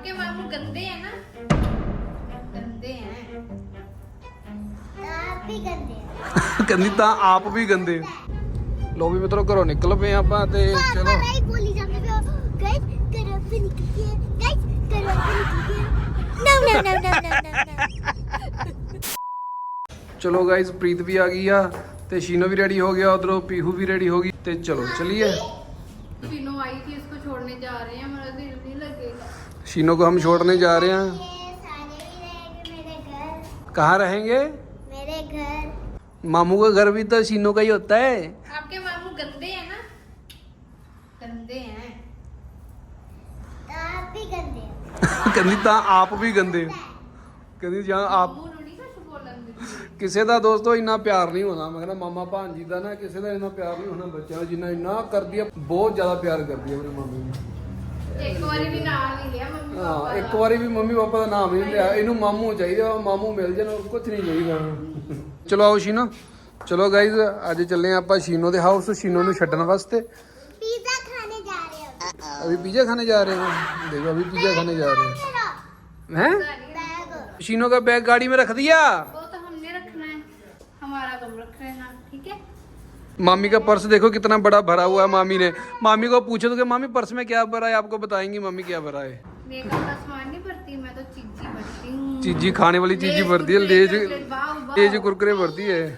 आपके मामू गंदे हैं ना गंदे हैं आप भी गंदे हो ਕਹਿੰਦੀ ਤਾਂ ਆਪ ਵੀ ਗੰਦੇ ਲੋ ਵੀ ਮਿੱਤਰੋ ਘਰੋਂ ਨਿਕਲ ਪਏ ਆਪਾਂ ਤੇ पापा ਚਲੋ नहीं बोली जाते हो गाइस करो फिर निकल गया गाइस करो फिर निकल गया no no no no no no ਚਲੋ ਗਾਇਸ ਪ੍ਰੀਤ ਵੀ ਆ ਗਈ ਆ ਤੇ ਸ਼ੀਨੋ ਵੀ ਰੈਡੀ ਹੋ ਗਿਆ ਉਧਰੋਂ ਪੀਹੂ ਵੀ ਰੈਡੀ ਹੋ ਗਈ ਤੇ ਚਲੋ ਚਲਿਏ तीनों आई थी इसको छोड़ने जा रहे हैं मेरा दिल नहीं लगेगा शीनो को हम छोड़ने जा रहे हैं ये सारे भी रहेंगे मेरे घर कहाँ रहेंगे मेरे घर मामू का घर भी तो शीनो का ही होता है आपके मामू गंदे हैं ना गंदे हैं आप भी गंदे हो ਕਹਿੰਦੀ ਤਾਂ ਆਪ ਵੀ ਗੰਦੇ ਕਹਿੰਦੀ ਜਾਂ ਆਪ मामू ਨੂੰ ਨਹੀਂ ਕੁਝ ਬੋਲਣ ਦਿੰਦੀ ਕਿਸੇ ਦਾ ਦੋਸਤੋ ਇੰਨਾ ਪਿਆਰ ਨਹੀਂ ਹੋਣਾ ਮੈਂ ਕਹਿੰਦਾ ਮਾਮਾ ਭਾਂਜੀ ਦਾ ਨਾ ਕਿਸੇ ਦਾ ਇੰਨਾ ਪਿਆਰ ਨਹੀਂ ਹੋਣਾ ਬੱਚਿਆਂ ਨੂੰ ਜਿੰਨਾ ਇੰਨਾ ਕਰਦੀ ਆ ਬਹੁਤ ਜ਼ਿਆਦਾ ਪਿਆਰ ਕਰਦੀ ਆ ਮੇਰੀ ਮੰਮੀ ਨੂੰ ਇੱਕ ਵਾਰੀ ਵੀ ਨਾਲ ਨਹੀਂ ਲਿਆ ਮੰਮੀ ਹਾਂ ਪਾਪਾ ਇੱਕ ਵਾਰੀ ਵੀ ਮੰਮੀ ਪਾਪਾ ਦਾ ਨਾਮ ਨਹੀਂ ਲਿਆ ਇਹਨੂੰ ਮਾਮੂ ਚਾਹੀਦਾ ਮਾਮੂ ਮਿਲ ਜਾਣ ਕੁਝ ਨਹੀਂ ਚਾਹੀਦਾ ਚਲੋ ਆਓ ਸ਼ੀਨੋ ਚਲੋ ਗਾਈਜ਼ ਅੱਜ ਚੱਲੇ ਆਪਾਂ ਸ਼ੀਨੋ ਦੇ ਹਾਊਸ ਸ਼ੀਨੋ ਨੂੰ ਛੱਡਣ ਵਾਸਤੇ पिज्जा खाने जा रहे हो अभी पिज्जा खाने जा रहे हैं देखो अभी पिज्जा खाने जा रहे हैं हैं बैग शीनो का बैग गाड़ी में रख दिया मामी का पर्स देखो कितना बड़ा भरा हुआ है मामी ने। मामी को पूछो तो कि मामी पर्स में क्या भरा है? आपको बताएँगी मम्मी क्या भरा है। तो चीजी भरती हूँ। चीजी खाने वाली चीजी भरती है लेज। लेज कुरकुरे भरती है।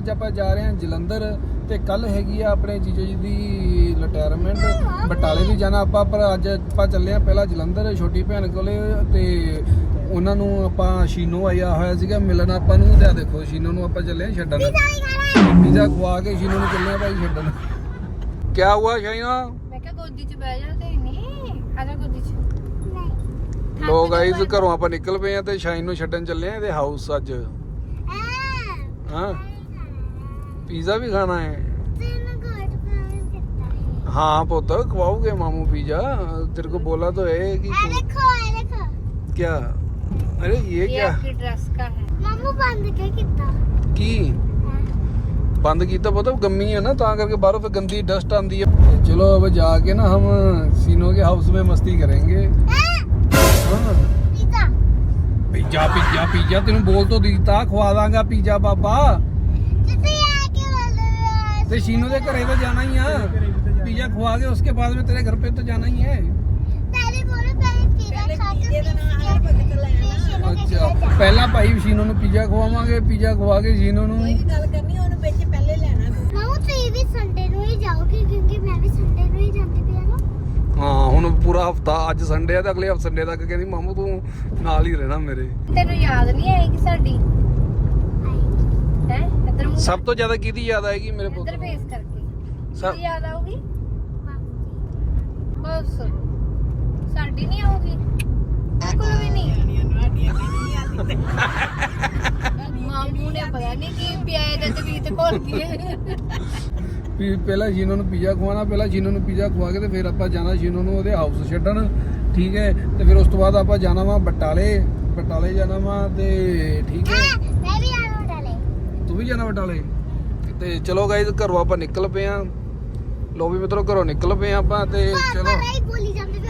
ਅੱਜ ਆਪਾਂ ਜਾ ਰਹੇ ਹਾਂ ਜਲੰਧਰ ਤੇ ਕੱਲ ਹੈਗੀ ਆ ਆਪਣੇ ਜੀਜੋ ਜੀ ਦੀ ਰਿਟਾਇਰਮੈਂਟ ਬਟਾਲੇ ਵੀ ਜਾਣਾ ਆਪਾਂ ਪਰ ਅੱਜ ਆਪਾਂ ਚੱਲੇ ਆ ਪਹਿਲਾਂ ਜਲੰਧਰ ਛੋਟੀ ਭੈਣ ਕੋਲੇ ਤੇ ਉਹਨਾਂ ਨੂੰ ਆਪਾਂ ਸ਼ੀਨੋ ਆਇਆ ਹੋਇਆ ਸੀਗਾ ਮਿਲਣ ਆਪਾਂ ਨੂੰ ਤੇ ਆ ਦੇਖੋ ਸ਼ੀਨੋ ਨੂੰ ਆਪਾਂ ਚੱਲੇ ਛੱਡਣ। ਪੀਜ਼ਾ ਖਵਾ ਕੇ ਸ਼ੀਨੋ ਨੂੰ ਚੱਲੇ ਆ ਭਾਈ ਛੱਡਣ। ਕੀ ਹੁਆ ਸ਼ਾਇਨਾ ਮੈਂ ਕਿਹਾ ਗੋਦੀ 'ਚ ਬਹਿ ਜਾ ਤੇ ਨਹੀਂ ਆਜਾ ਗੋਦੀ 'ਚ। ਲੋ ਗਾਇਜ਼ ਘਰੋਂ ਆਪਾਂ ਨਿਕਲ ਪਏ ਆ ਤੇ ਸ਼ਾਇਨ ਨੂੰ ਛੱਡਣ ਚੱਲੇ ਆ ਇਹਦੇ ਹਾਊਸ ਅੱਜ। ਹਾਂ। ਪੀਜ਼ਾ ਵੀ ਖਾਣਾ ਹੈ तेरे घर पे कितना है हाँ पुत्र खवाओगे मामू पिज्जा तेरे को बोला तो है कि ए देखो ए देखो क्या अरे ये ये क्या आपकी ड्रेस का है मम्मू बंद के कितना की ਬੰਦ ਕੀਤਾ ਪਤਾ ਗੰਮੀ ਹੈ ਨਾ ਤਾਂ ਕਰਕੇ ਬਾਹਰੋਂ ਫਿਰ ਗੰਦੀ ਡਸਟ ਆਂਦੀ ਹੈ ਚਲੋ अब जाके ना हम सीनो के हाउस में मस्ती करेंगे हाँ पिज्जा पिज्जा पिज्जा पिज्जा तेन बोल तो ਦਿੱਤਾ ਖਵਾ ਦਾਂਗਾ ਪੀਜ਼ਾ ਬਾਬਾ जिसे आके बोल रहे हो ਤੇ ਸ਼ੀਨੋ ਦੇ ਘਰੇ ਤਾਂ ਜਾਣਾ ਹੀ ਆ ਪੀਜ਼ਾ ਖਵਾ ਕੇ ਉਸਕੇ ਬਾਅਦ में तेरे घर पे तो जाना ही है पहले बोलो पहले पिज्जा खा के ਅੱਛਾ ਪਹਿਲਾਂ ਭਾਈ ਸ਼ੀਨੋ ਨੂੰ ਪੀਜ਼ਾ ਖਵਾਵਾਂਗੇ ਪੀਜ਼ਾ ਖਵਾ ਕੇ ਸ਼ੀਨੋ ਨੂੰ ਮਾਮੂ ਤੁਸੀਂ ਵੀ ਸੰਡੇ ਨੂੰ ਹੀ ਜਾਓਗੇ ਕਿਉਂਕਿ ਮੈਂ ਵੀ ਸੰਡੇ ਨੂੰ ਹੀ ਜਾਂਦੀ ਪਈ ਹਾਂ ਨਾ ਹਾਂ ਹੁਣ ਪੂਰਾ ਹਫਤਾ ਅੱਜ ਸੰਡੇ ਆ ਤੇ ਅਗਲੇ ਹਫਤੇ ਸੰਡੇ ਤੱਕ ਕਹਿੰਦੀ ਮਾਮੂ ਤੂੰ ਨਾਲ ਹੀ ਰਹਿਣਾ ਮੇਰੇ ਤੈਨੂੰ ਯਾਦ ਨਹੀਂ ਆਏਗੀ ਸਾਡੀ ਹੈ ਇੱਧਰ ਮੂੰਹ ਸਭ ਤੋਂ ਜ਼ਿਆਦਾ ਕਿਹਦੀ ਯਾਦ ਆਏਗੀ ਮੇਰੇ ਪੁੱਤ ਇੱਧਰ ਨੂੰ? ਫੇਸ ਕਰਕੇ। ਸਭ ਕੀ ਯਾਦ ਆਊਗੀ? ਬਸ। ਸਾਡੀ ਨਹੀਂ ਆਊਗੀ? ਬਿਲਕੁਲ ਵੀ ਨਹੀਂ। ਮਾਮੂ ਨੇ ਪਤਾ ਨਹੀਂ ਕੀ ਪਿਆਏ ਦੇ ਤੇ ਵੀਤ ਘੋਲ ਗਏ ਵੀ ਪਹਿਲਾਂ ਸ਼ੀਨੋ ਨੂੰ ਪੀਜ਼ਾ ਖਵਾਉਣਾ ਪਹਿਲਾਂ ਸ਼ੀਨੋ ਨੂੰ ਪੀਜ਼ਾ ਖਵਾ ਕੇ ਤੇ ਫਿਰ ਆਪਾਂ ਜਾਣਾ ਸ਼ੀਨੋ ਨੂੰ ਉਹਦੇ ਹਾਊਸ ਛੱਡਣ ਠੀਕ ਹੈ? ਤੇ ਫਿਰ ਉਸ ਤੋਂ ਬਾਅਦ ਆਪਾਂ ਜਾਣਾ ਵਾ ਬਟਾਲੇ ਬਟਾਲੇ ਜਾਣਾ ਵਾ ਤੇ ਠੀਕ ਹੈ? ਵੀ ਜਾਣਾ ਬਟਾਲੇ ਤੇ ਚਲੋ ਗਾਇਜ਼ ਘਰੋਂ ਆਪਾਂ ਨਿਕਲ ਪਏ ਆ। ਲੋ ਵੀ ਮਿੱਤਰੋ ਘਰੋਂ ਨਿਕਲ ਪਏ ਆ ਆਪਾਂ ਤੇ ਚਲੋ। ਨਹੀਂ ਬੋਲੀ ਜਾਂਦੇ ਪਏ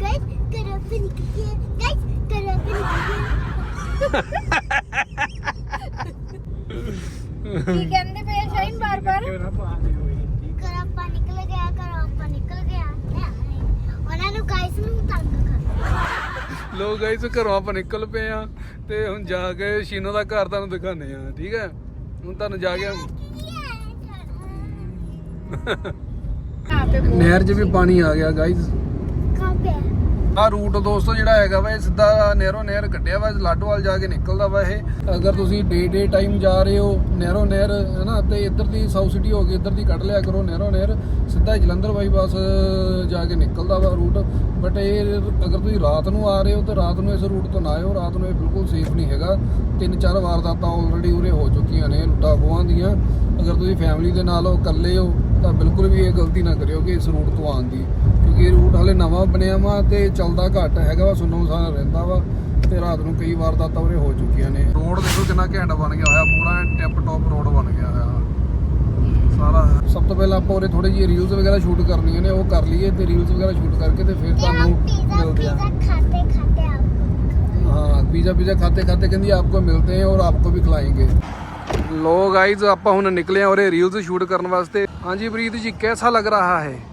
ਗਾਇਸ ਕਰੋ ਫਿਰ ਨਿਕਲ ਗਏ। ਗਾਇਸ ਕਰੋ ਫਿਰ ਨਿਕਲ ਕੀ ਕਹਿੰਦੇ ਪਏ ਸ਼ਾਇਨ ਬਾਰ ਬਾਰ ਗਏ ਕਰੋ ਆਪਾਂ ਨਿਕਲ ਗਿਆ ਕਰੋ ਆਪਾਂ ਨਿਕਲ ਗਿਆ ਉਹਨਾਂ ਨੂੰ ਗਾਇਸ ਨੂੰ ਤੰਗ ਕਰ ਲੋ ਗਾਇਸ ਘਰੋਂ ਆਪਾਂ ਨਿਕਲ ਪਏ ਆ ਤੇ ਹੁਣ ਜਾ ਕੇ ਸ਼ੀਨੋ ਦਾ ਘਰ ਤੁਹਾਨੂੰ ਦਿਖਾਣੇ ਆ ਠੀਕ ਹੈ? ਹੁਣ ਤੁਹਾਨੂੰ ਜਾ ਤੇ ਨਹਿਰ 'ਚ ਵੀ ਪਾਣੀ ਆ ਗਿਆ ਕਾਪੇ ਆ ਰੂਟ ਦੋਸਤੋ ਜਿਹੜਾ ਹੈਗਾ ਵਾ, ਇਹ ਸਿੱਧਾ ਨਹਿਰੋ ਨਹਿਰ ਕੱਢਿਆ ਵਾ ਲਾਡੋਵਾਲ ਜਾ ਕੇ ਨਿਕਲਦਾ ਵਾ ਇਹ। ਅਗਰ ਤੁਸੀਂ ਡੇ ਡੇ ਟਾਈਮ ਜਾ ਰਹੇ ਹੋ ਨਹਿਰੋ ਨਹਿਰ, ਹੈਨਾ, ਤੇ ਇੱਧਰ ਦੀ ਸਾਊਥ ਸਿਟੀ ਹੋ ਕੇ ਇੱਧਰ ਦੀ ਕੱਢ ਲਿਆ ਕਰੋ ਨਹਿਰੋ ਨਹਿਰ, ਸਿੱਧਾ ਜਲੰਧਰ ਬਾਈਪਾਸ ਜਾ ਕੇ ਨਿਕਲਦਾ ਵਾ ਰੂਟ ਬਟ ਇਹ ਅਗਰ ਤੁਸੀਂ ਰਾਤ ਨੂੰ ਆ ਰਹੇ ਹੋ, ਤਾਂ ਰਾਤ ਨੂੰ ਇਸ ਰੂਟ ਤੋਂ ਨਾ ਆਇਓ, ਰਾਤ ਨੂੰ ਇਹ ਬਿਲਕੁਲ ਸੇਫ ਨਹੀਂ ਹੈਗਾ। ਤਿੰਨ ਚਾਰ ਵਾਰਦਾਤਾਂ ਆਲਰੇਡੀ ਉਰੇ ਹੋ ਚੁੱਕੀਆਂ ਨੇ, ਲੁੱਟਾਂ ਖੋਹਾਂ ਦੀਆਂ। ਅਗਰ ਤੁਸੀਂ ਫੈਮਿਲੀ ਦੇ ਨਾਲ ਹੋ, ਇਕੱਲੇ ਹੋ, ਤਾਂ ਬਿਲਕੁਲ ਵੀ ਇਹ ਗਲਤੀ ਨਾ ਕਰਿਓ ਕਿ ਇਸ ਰੂਟ ਤੋਂ ਆਉਣ ਦੀ। ਇਹ ਰੂਟ ਹਲੇ ਨਵਾਂ ਬਣਿਆ ਵਾ ਤੇ ਚੱਲਦਾ ਘੱਟ ਹੈਗਾ ਵਾ ਸੁੰਨਮ ਸਾਰਾ ਰਹਿੰਦਾ ਵਾ ਤੇ ਰਾਤ ਨੂੰ ਕਈ ਵਾਰ ਦਾ ਤਵਰੇ ਹੋ ਚੁੱਕੀਆਂ ਨੇ ਰੋਡ ਦੇਖੋ ਕਿੰਨਾ ਘੈਂਟ ਬਣ ਗਿਆ ਹੋਇਆ ਪੂਰਾ ਟਿਪ ਟੌਪ ਰੋਡ ਬਣ ਗਿਆ ਹੋਇਆ ਸਾਰਾ ਸਭ ਤੋਂ ਪਹਿਲਾਂ ਆਪਾਂ ਉਰੇ ਥੋੜੀ ਜਿਹੀ ਰੀਲਸ ਵਗੈਰਾ ਸ਼ੂਟ ਕਰਨੀਆਂ ਨੇ ਉਹ ਕਰ ਲਈਏ ਤੇ ਰੀਲਸ ਵਗੈਰਾ ਸ਼ੂਟ ਕਰਕੇ ਤੇ ਫਿਰ ये ਤੁਹਾਨੂੰ हम पिज्जा ਮਿਲਦੇ ਆ पिज्जा खाते खाते आपको हाँ पिज्जा पिज्जा खाते खाते कहती आपको मिलते हैं और आपको भी खिलाएंगे लो गाइस ਆਪਾਂ ਹੁਣ ਨਿਕਲੇ ਆ ਔਰੇ ਰੀਲਸ ਸ਼ੂਟ ਕਰਨ ਵਾਸਤੇ ਹਾਂਜੀ ਪ੍ਰੀਤ ਜੀ कैसा लग रहा है बहुत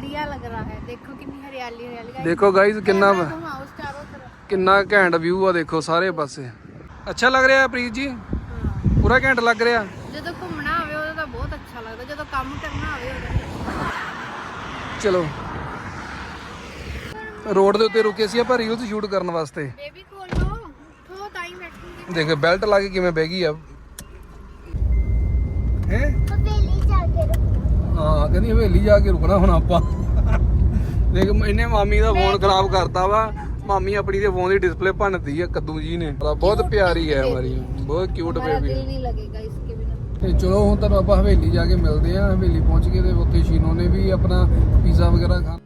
बढ़िया लग रहा ਕਿੰਨਾ ਘੈਂਟ ਵਿਊ ਆ ਦੇਖੋ ਸਾਰੇ ਪਾਸੇ। ਅੱਛਾ ਲੱਗ ਰਿਹਾ ਪ੍ਰੀਤ ਜੀ? ਪੂਰਾ ਘੈਂਟ ਲੱਗ ਰਿਹਾ। ਜਦੋਂ ਘੁੰਮਣਾ ਹੋਵੇ ਉਦੋਂ ਤਾਂ ਬਹੁਤ ਅੱਛਾ ਲੱਗਦਾ। ਜਦੋਂ ਕੰਮ ਕਰਨਾ ਹੋਵੇ ਉਦੋਂ ਚਲੋ। ਰੋਡ ਦੇ ਉੱਤੇ ਰੁਕੇ ਸੀ ਆਪਾਂ ਰੀਲਸ ਸ਼ੂਟ ਕਰਨ ਵਾਸਤੇ। ਬੇਬੀ ਖੋਲੋ ਥੋ ਤਾਈ ਬੈਠੀ ਦੇਖ ਬੈਲਟ ਲਾ ਕੇ ਕਿਵੇਂ ਬਹਿ ਗਈ ਆ। ਹੈ? ਹਵੇਲੀ ਚੱਲ ਕੇ ਹਾਂ ਕਹਿੰਦੀ ਹਵੇਲੀ ਜਾ ਕੇ ਰੁਕਣਾ ਹੁਣ ਆਪਾਂ। ਦੇਖ ਇਹਨੇ ਮਾਮੀ ਦਾ ਫੋਨ ਖਰਾਬ ਕਰਤਾ ਵਾ। ਮਾਮੀ ਆਪਣੀ ਦੇ ਫੋਨ ਦੀ ਡਿਸਪਲੇ ਭੰਨਤੀ ਆ ਕੱਦੂ ਜੀ ਨੇ। ਬਹੁਤ ਪਿਆਰੀ ਹੈ ਹਮਾਰੀ ਬਹੁਤ ਕਿਊਟ ਬੇਬੀ ਨਹੀਂ ਲੱਗੇਗਾ ਇਸਕੇ ਬਿਨਾ। ਚਲੋ ਹੁਣ ਤੁਹਾਨੂੰ ਆਪਾਂ ਹਵੇਲੀ ਜਾ ਕੇ ਮਿਲਦੇ ਆ। ਹਵੇਲੀ ਪਹੁੰਚ ਕੇ ਤੇ ਉੱਥੇ ਸ਼ੀਨੋ ਨੇ ਵੀ ਆਪਣਾ ਪੀਜ਼ਾ ਵਗੈਰਾ ਖਾਣਾ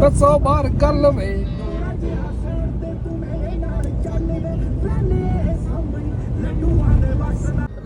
ਬਸ ਬਾਹਰ ਕਰ ਲਵੇ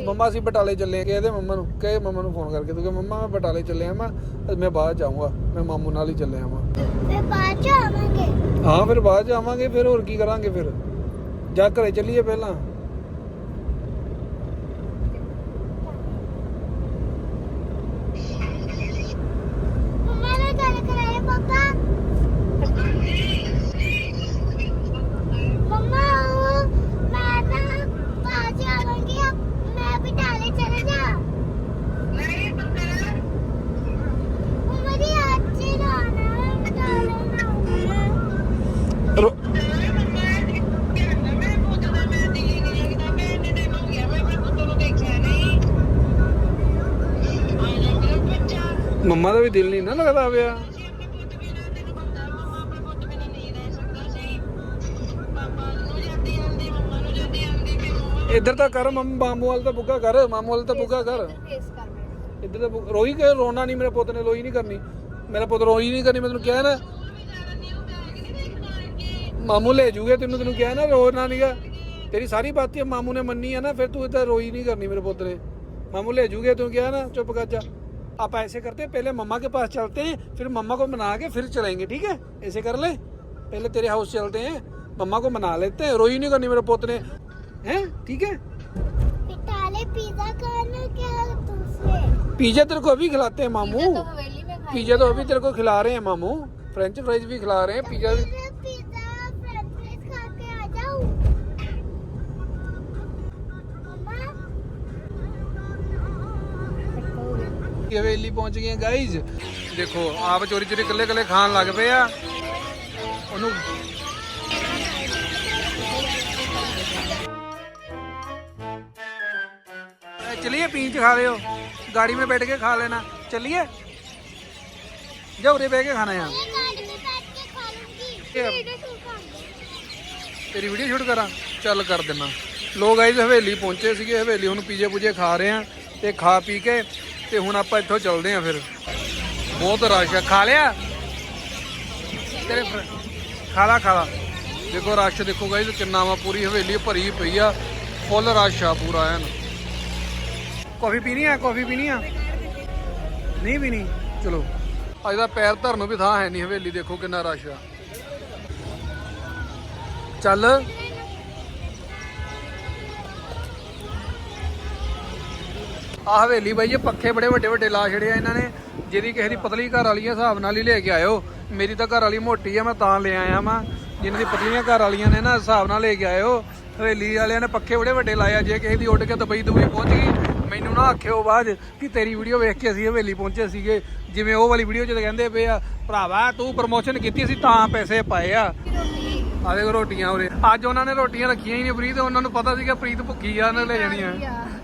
ਮੰਮਾ ਅਸੀਂ ਬਟਾਲੇ ਚੱਲੇ ਕਿ ਇਹਦੇ ਮੰਮਾ ਨੂੰ ਕਹੇ ਮੰਮਾ ਨੂੰ ਫੋਨ ਕਰਕੇ ਤੂੰ ਕਿ ਮੰਮਾ ਮੈਂ ਬਟਾਲੇ ਚੱਲੇ ਆ ਮੈਂ ਮੈਂ ਬਾਅਦ ਜਾਊਂਗਾ ਮੈਂ ਮਾਮੂ ਨਾਲ ਹੀ ਚੱਲੇ ਆਵਾਂ। ਫਿਰ ਬਾਅਦ ਚ ਹਾਂ ਫਿਰ ਬਾਅਦ ਚ ਆਵਾਂਗੇ ਫਿਰ ਹੋਰ ਕੀ ਕਰਾਂਗੇ ਫਿਰ? ਜਾ ਘਰੇ ਚੱਲੀਏ ਪਹਿਲਾਂ। ਮੰਮਾ ਦਾ ਵੀ ਦਿਲ ਨਹੀਂ ਨਾ ਲੱਗਦਾ ਪਿਆ। ਇੱਧਰ ਤਾਂ ਕਰ, ਮਾਮੂ ਵਾਲ ਤਾਂ ਬੁੱਗਾ ਕਰ, ਮਾਮੂ ਵਾਲ ਤਾਂ ਬੁੱਗਾ ਕਰ। ਇੱਧਰ ਤਾਂ ਰੋਈ ਕੇ ਰੋਣਾ ਨਹੀਂ, ਮੇਰੇ ਪੁੱਤ ਨੇ ਰੋਈ ਨਹੀਂ ਕਰਨੀ। ਮੇਰਾ ਪੁੱਤ ਰੋਈ ਨਹੀਂ ਕਰਨੀ ਮੈਂ ਤੈਨੂੰ ਕਿਹਾ ਨਾ ਮਾਮੂ ਲੈ ਜੂਗੇ, ਤੈਨੂੰ ਤੈਨੂੰ ਕਿਹਾ ਨਾ ਰੋਣਾ ਨਹੀਂਗਾ ਤੇਰੀ ਸਾਰੀ ਬਾਤ ਮਾਮੂ ਨੇ ਮੰਨੀ ਆ ਨਾ, ਫਿਰ ਤੂੰ ਇੱਧਰ ਰੋਈ ਨਹੀਂ ਕਰਨੀ ਮੇਰੇ ਪੁੱਤ ਨੇ। ਮਾਮੂ ਲੈ ਜੂਗੇ, ਤੂੰ ਕਿਹਾ ਨਾ ਚੁੱਪ ਕਰ ਜਾ। आप ऐसे करते हैं पहले मम्मा के पास चलते हैं फिर मम्मा को मना के फिर चलेंगे ठीक है? ऐसे कर ले। पहले तेरे हाउस चलते हैं मम्मा को मना लेते हैं रोई नहीं करनी मेरे पोत ने। हैं? ठीक है? पिज्जा तेरे को अभी खिलाते हैं मामू। पिज्जा तो पिज्जा तो अभी तेरे को खिला रहे हैं मामू। फ्रेंच फ्राइज भी खिला रहे हैं पिज्जा भी ਕਿ ਹਵੇਲੀ ਪਹੁੰਚ ਗਏ ਗਾਈਜ਼ ਦੇਖੋ ਆਪ ਚੋਰੀ ਚੋਰੀ ਇਕੱਲੇ ਇਕੱਲੇ ਖਾਣ ਲੱਗ ਪਏ ਆ ਉਹਨੂੰ ए, चलिए पीच खा रहे हो गाड़ी में बैठ के खा लेना चलिए जाओ रे बैठ के खाना यहाँ ये गाड़ी में बैठ के खा लूंगी ये- वीडियो शूट करूंगी ਤੇਰੀ ਵੀਡੀਓ ਸ਼ੂਟ ਕਰਾਂ ਚੱਲ ਕਰ ਦਿੰਨਾ ਲੋ ਗਾਈਜ਼ ਹਵੇਲੀ ਪਹੁੰਚੇ ਸੀਗੇ ਹਵੇਲੀ ਹੁਣ ਪੀਜੇ ਪੂਜੇ ਖਾ ਰਹੇ ਆ ਤੇ ਖਾ ਪੀ ਕੇ ਤੇ ਹੁਣ ਆਪਾਂ ਇੱਥੋਂ ਚੱਲਦੇ ਆ ਫਿਰ। ਬਹੁਤ ਰਸ਼ ਆ। ਖਾ ਲਿਆ? ਤੇਰੇ ਫਰ- ਖਾ ਦੇਖੋ, ਰਸ਼ ਦੇਖੋ ਗਾਈਜ਼ ਕਿੰਨਾ ਵਾ। ਪੂਰੀ ਹਵੇਲੀ ਭਰੀ ਪਈ ਆ। ਫੁੱਲ ਰਸ਼ ਆ ਪੂਰਾ ਐਨ। ਕਾਫੀ ਪੀਣੀ ਆ? ਕਾਫੀ ਪੀਣੀ ਆ? ਨਹੀਂ ਪੀਣੀ? ਚਲੋ। ਅੱਜ ਦਾ ਪੈਰ ਧਰਨ ਨੂੰ ਵੀ ਥਾਂ ਹੈ ਨਹੀਂ ਹਵੇਲੀ। ਦੇਖੋ ਕਿੰਨਾ ਰਸ਼ ਆ। ਚੱਲ। ਆ ਹਵੇਲੀ ਬਾਈ ਇਹ ਪੱਖੇ ਬੜੇ ਵੱਡੇ ਵੱਡੇ ਲਾ ਛੜੇ ਆ ਇਹਨਾਂ ਨੇ। ਜਿਹਦੀ ਕਿਸੇ ਦੀ ਪਤਲੀ ਘਰ ਵਾਲੀ ਆ ਹਿਸਾਬ ਨਾਲ ਹੀ ਲੈ ਕੇ ਆਇਓ। ਮੇਰੀ ਤਾਂ ਘਰ ਵਾਲੀ ਮੋਟੀ ਆ ਮੈਂ ਤਾਂ ਲੈ ਆਇਆ ਵਾਂ। ਜਿਨ੍ਹਾਂ ਦੀ ਪਤਲੀਆਂ ਘਰ ਵਾਲੀਆਂ ਨੇ ਨਾ ਹਿਸਾਬ ਨਾਲ ਲੈ ਕੇ ਆਇਓ। ਹਵੇਲੀ ਵਾਲਿਆਂ ਨੇ ਪੱਖੇ ਬੜੇ ਵੱਡੇ ਲਾਏ ਆ ਜੇ ਕਿਸੇ ਦੀ ਉੱਡ ਕੇ ਦੁਬਈ ਦੁਬਈ ਪਹੁੰਚ ਗਈ ਮੈਨੂੰ ਨਾ ਆਖਿਓ ਬਾਅਦ ਕਿ ਤੇਰੀ ਵੀਡੀਓ ਵੇਖ ਕੇ ਅਸੀਂ ਹਵੇਲੀ ਪਹੁੰਚੇ ਸੀਗੇ। ਜਿਵੇਂ ਉਹ ਵਾਲੀ ਵੀਡੀਓ 'ਚ ਕਹਿੰਦੇ ਪਏ ਆ ਭਰਾਵਾ ਤੂੰ ਪ੍ਰਮੋਸ਼ਨ ਕੀਤੀ ਸੀ ਤਾਂ ਪੈਸੇ ਪਾਏ ਆ। ਆ ਦੇਖੋ ਰੋਟੀਆਂ ਉਰੇ। ਅੱਜ ਉਹਨਾਂ ਨੇ ਰੋਟੀਆਂ ਰੱਖੀਆਂ ਹੀ ਨਹੀਂ ਪ੍ਰੀਤ ਉਹਨਾਂ ਨੂੰ ਪਤਾ ਸੀਗਾ ਪ੍ਰੀਤ ਭੁੱਖੀ ਆ ਉਹਨੇ ਲੈ ਜਾਣੀਆਂ।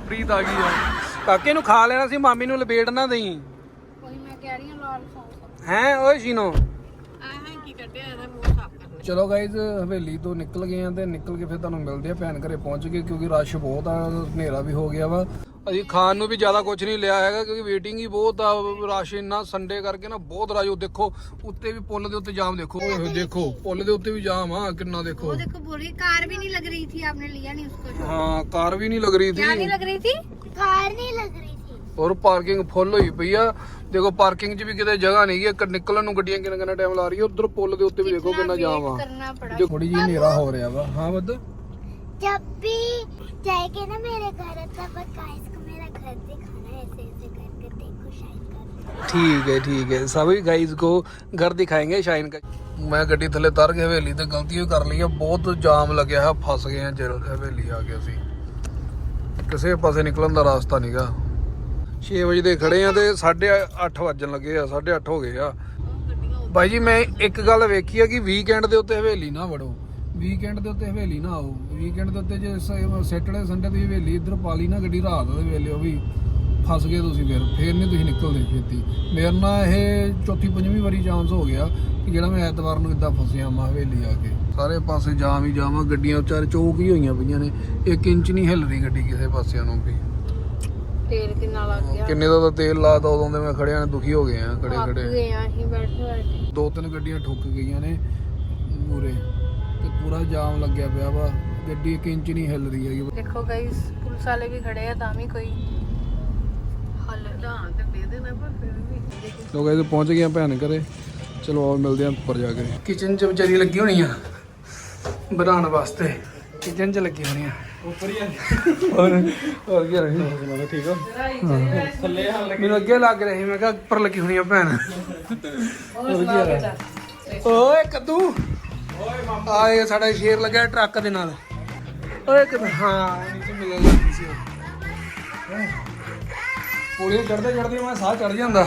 ਪ੍ਰੀਤ ਆ ਗਈ ਆ। ਕਾਕੇ ਨੂੰ ਖਾ ਲੈਣਾ ਸੀ ਮਾਮੀ ਨੂੰ ਲਪੇਟ ਨਾ ਦੇਈ ਕੋਈ ਮੈਂ ਕਹਿ ਰਹੀ ਹਾਂ ਲਾਲ ਸੌਸ ਹੈ ਓਏ ਸ਼ੀਨੋ ਆਹਾਂ ਕੀ ਕੱਢਿਆ ਇਹਦਾ ਮੂੰਹ ਸਾਫ਼ ਕਰਨਾ ਚਲੋ ਗਾਇਜ਼ ਹਵੇਲੀ ਤੋਂ ਨਿਕਲ ਗਏ ਆ ਤੇ ਨਿਕਲ ਕੇ ਫਿਰ ਤੁਹਾਨੂੰ ਮਿਲਦੇ ਆ ਭੈਣ ਘਰੇ ਪਹੁੰਚ ਗਏ ਕਿਉਂਕਿ ਰਸ਼ ਬਹੁਤ ਆ ਹਨੇਰਾ ਵੀ ਹੋ ਗਿਆ ਵਾ ਅਸੀਂ ਖਾਣ ਨੂੰ ਵੀ ਜ਼ਿਆਦਾ ਕੁਝ ਨਹੀਂ ਲਿਆ ਹੈਗਾ ਕਿਉਂਕਿ ਵੇਟਿੰਗ ਹੀ ਬਹੁਤ ਆ ਰਸ਼ ਇੰਨਾ ਸੰਡੇ ਕਰਕੇ ਨਾ ਬਹੁਤ ਰਸ਼ ਉਹ ਦੇਖੋ ਉੱਤੇ ਵੀ ਪੁੱਲ ਦੇ ਉੱਤੇ ਜਾਮ ਦੇਖੋ ਓਏ ਹੋਏ ਦੇਖੋ ਪੁੱਲ ਦੇ ਉੱਤੇ ਵੀ ਜਾਮ ਆ ਕਿੰਨਾ ਦੇਖੋ वो देखो पूरी कार भी नहीं लग रही थी आपने लिया नहीं उसको ਹਾਂ ਕਾਰ ਵੀ ਨਹੀਂ ਲੱਗ ਰਹੀ क्या नहीं ਸੀ लग रही थी कार नहीं लग रही थी ਔਰ ਪਾਰਕਿੰਗ ਫੁੱਲ ਹੋਈ ਪਈ ਆ ਦੇਖੋ ਪਾਰਕਿੰਗ 'ਚ ਵੀ ਕਿਤੇ ਜਗ੍ਹਾ ਨਹੀਂ ਹੈ ਨਿਕਲਣ ਨੂੰ ਗੱਡੀਆਂ ਕਿੰਨਾ ਕਿੰਨਾ ਟਾਈਮ ਲਾ ਰਹੀ ਉਧਰ ਪੁੱਲ ਦੇ ਉੱਤੇ ਵੀ ਦੇਖੋ ਕਿੰਨਾ ਜਾਮ ਆ करना पड़ा ਜੋ ਥੋੜੀ ਜਿਹੀ ਹਨੇਰਾ ਹੋ ਰਿਹਾ ਵਾ ਹਾਂ ਬੱਦ जब भी जाएंगे ना मेरे घर तब गाइस को मेरा घर दिखाना है ऐसे ऐसे करके देखो शायद कर ठीक है ठीक है सभी गाइस को घर दिखाएंगे शाइन का ਮੈਂ ਗੱਡੀ ਥੱਲੇ ਤਰ ਕੇ ਹਵੇਲੀ ਤੇ ਗਲਤੀ ਹੋਈ ਕਰ ਲਈ ਆ ਬਹੁਤ ਜਾਮ ਲੱਗਿਆ ਹੈ ਫਸ ਗਏ ਆ ਜਲ ਹਵੇਲੀ ਆ ਕੇ ਅਸੀਂ ਕਿਸੇ ਪਾਸੇ ਨਿਕਲਣ ਦਾ ਰਾਸਤਾ ਨਹੀਂਗਾ 6 ਵਜੇ ਦੇ ਖੜੇ ਆ ਤੇ 8:30 ਵੱਜਣ ਲੱਗੇ ਆ 8:30 ਹੋ ਗਏ ਆ। ਬਾਈ ਜੀ, ਮੈਂ ਇੱਕ ਗੱਲ ਵੇਖੀ ਆ ਕਿ ਵੀਕਐਂਡ ਦੇ ਉੱਤੇ ਹਵੇਲੀ ਨਾ ਵੜੋ। ਵੀਕਐਂਡ ਦੇ ਉੱਤੇ ਹਵੇਲੀ ਨਾ ਆਓ। ਵੀਕਐਂਡ ਦੇ ਉੱਤੇ ਜੇ ਸੈਟਰਡੇ, ਸੰਡੇ ਦੀ ਹਵੇਲੀ ਇੱਧਰ ਪਾ ਲਈ ਨਾ ਗੱਡੀ, ਰਾਤ ਦੇ ਵੇਲੇ ਉਹ ਵੀ ਫਸ ਗਏ ਤੁਸੀਂ ਫਿਰ ਫਿਰ ਨਹੀਂ ਤੁਸੀਂ ਨਿਕਲਦੇ ਖੇਤੀ। ਮੇਰੇ ਨਾਲ ਇਹ ਚੌਥੀ, ਪੰਜਵੀਂ ਵਾਰੀ ਚਾਂਸ ਹੋ ਗਿਆ ਕਿ ਜਿਹੜਾ ਮੈਂ ਐਤਵਾਰ ਨੂੰ ਇਦਾਂ ਫਸਿਆ ਮਾ ਹਵੇਲੀ ਆ ਕੇ। ਸਾਰੇ ਪਾਸੇ ਜਾਮ ਹੀ ਜਾਮ ਆ ਗੱਡੀਆਂ ਵਿਚਾਰੇ ਚੌਕ ਹੀ ਹੋਈਆਂ ਪਈਆਂ ਨੇ। 1 ਇੰਚ ਨਹੀਂ ਹਿੱਲ ਰਹੀ ਗੱਡੀ ਕਿਸੇ ਪਾਸਿਆਂ ਨੂੰ ਵੀ। ਕਿੰਨੇ ਦਾ ਤੇਲ ਲਾਤਾ ਉਦੋਂ ਦੇ ਮੈਂ ਖੜਿਆ ਨੇ ਦੁਖੀ ਹੋ ਗਏ ਆ ਖੜੇ ਖੜੇ। ਦੋ ਤਿੰਨ ਗੱਡੀਆਂ ਠੁੱਕ ਗਈਆਂ ਨੇ ਮੂਰੇ ਤੇ ਪੂਰਾ ਜਾਮ ਲੱਗਿਆ ਪਿਆ ਵਾ। ਗੱਡੀ 1 ਇੰਚ ਨਹੀਂ ਹਿੱਲ ਰਹੀ ਹੈਗੀ। ਦੇਖੋ ਗਾਇਸ ਪੁਲਿਸ ਵਾਲੇ ਵੀ ਖੜੇ ਆ ਤਾਂ ਵੀ ਕੋਈ ਹੱਲ ਤੇ ਦੇ ਦੇਣਾ ਪਰ ਫਿਰ ਵੀ। ਲੋਕ ਇਹ ਪਹੁੰਚ ਗਏ ਭੈਣ ਘਰੇ। ਚਲੋ ਆਓ ਮਿਲਦੇ ਆਂ ਉੱਪਰ ਜਾ ਕੇ। ਕਿਚਨ ਚ ਵਿਚਾਰੀ ਲੱਗੀ ਹੋਣੀ ਆ? ਬਣਾਉਣ ਵਾਸਤੇ। ਕਿਚਨ 'ਚ ਲੱਗੀ ਹੋਣੀ ਆ ਉੱਪਰ ਹੀ ਹੋਰ ਹੋਰ ਕੀ ਰਹੀ ਮੈਂ ਠੀਕ ਹੋ? ਥੱਲੇ ਹਾਲ ਮੈਨੂੰ ਅੱਗੇ ਲੱਗ ਰਹੀ ਮੈਂ ਕਿਹਾ ਉੱਪਰ ਲੱਗੀ ਹੋਣੀ ਆ ਭੈਣ। ਹੋਰ ਕੀ ਓਏ ਕੱਦੂ। ਓਏ ਮਾਮਾ। ਆਏ ਸਾਡਾ ਸ਼ੇਰ ਲੱਗਾ ਟਰੱਕ ਦੇ ਨਾਲ। ਓਏ ਕੱਦੂ। ਹਾਂ ਨੀਚੇ ਮਿਲਣ ਲੱਗੀ ਸੀ ਉਹ ਪੌੜੀ ਚੜਦੇ ਚੜਦੇ ਮੈਂ ਸਾਹ ਚੜ ਜਾਂਦਾ।